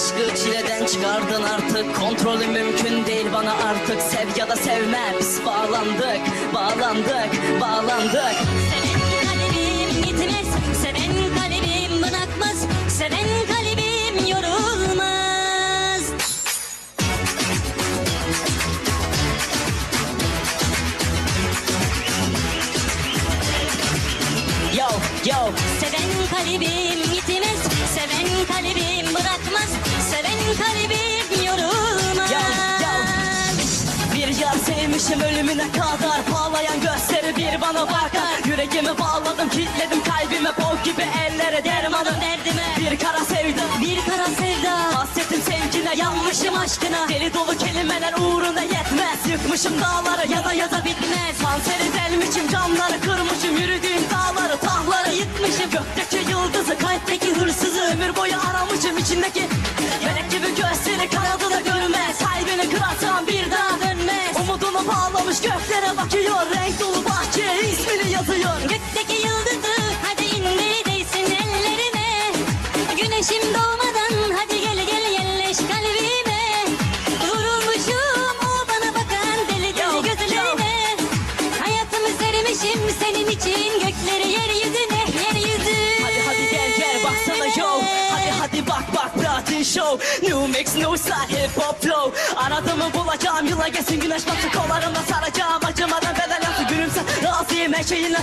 Aşkı çileden çıkardın artık. Kontrolü mümkün değil bana artık. Sev ya da sevme biz bağlandık Bağlandık, bağlandık. Kalbim gitmez, seven kalbim bırakmaz, seven kalbim yorulmaz. Yo, yo. Bir yar sevmişim ölümüne kadar Bağlayan gözleri bir bana bakar. Yüreğimi bağladım kilitledim kalbime Bol gibi ellere dermanım derdime. Bir kara sevda. Bir kara sevda, Hasretim sevgine yanmışım aşkına. Deli dolu kelimeler uğruna yetmez. Yıkmışım dağları ya da ya da bitmez. Kanseri delmişim camları kırmışım Melek gibi gözleri kanadı da görmez. Kalbini kırarsan bir dönmez. Umudunu bağlamış göklere bakıyor. Renk dolu bahçeye ismini yazıyor. Gökteki yıldızı Show. New mix no style hip hop flow. Aradığımı bulacağım yıla geçsin güneş batı Kollarımda saracağım. Acımadan bedel yaptı Gülümse razıyım her şeyinle.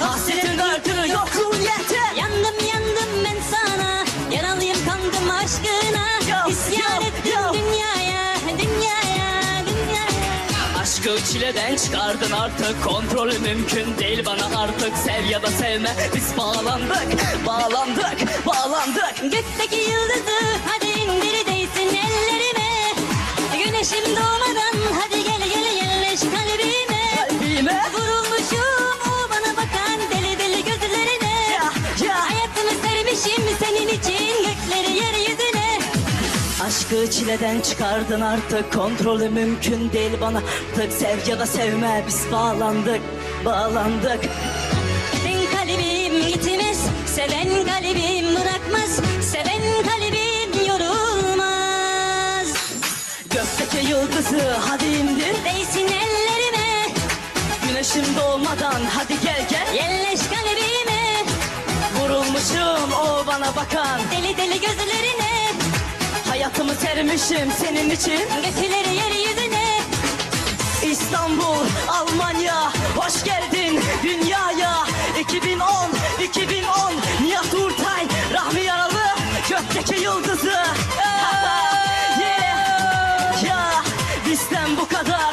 Hasretin öldürür yokluğun yeter. Yandım yandım ben sana. Yaralıyım kandım aşkına. Yo, İsyan yo, Aşkı çileden çıkardın artık. Kontrolü mümkün değil bana artık. Sev ya da sevme biz bağlandık. Bağlandık bağlandık. Gökteki yıldızı hadi indir değsin ellerime. Güneşim doğmadan hadi gel gel yerleş kalbime. Kalbime? Vurulmuşum o bana bakan deli deli gözlerine. Ya ya. Hayatımı sermişim senin için Aşkı çileden çıkardın artık Kontrolü mümkün değil bana. Artık sev ya da sevme biz bağlandık Bağlandık. Seven kalbim gitmez, seven kalbim bırakmaz, seven kalbim yorulmaz. Gökteki yıldızı hadi indir. Değsin ellerime, Güneşim doğmadan hadi gel gel. Yerleş kalbime, Vurulmuşum o bana bakan. Deli deli gözlerine, Sermişim senin için. Gökleri yeryüzüne. İstanbul, Almanya Hoş geldin dünyaya. 2010, 2010 Nihat Urtay, Rahmi Yaralı Gökteki yıldızı. Yeah, yeah. Bizden bu kadar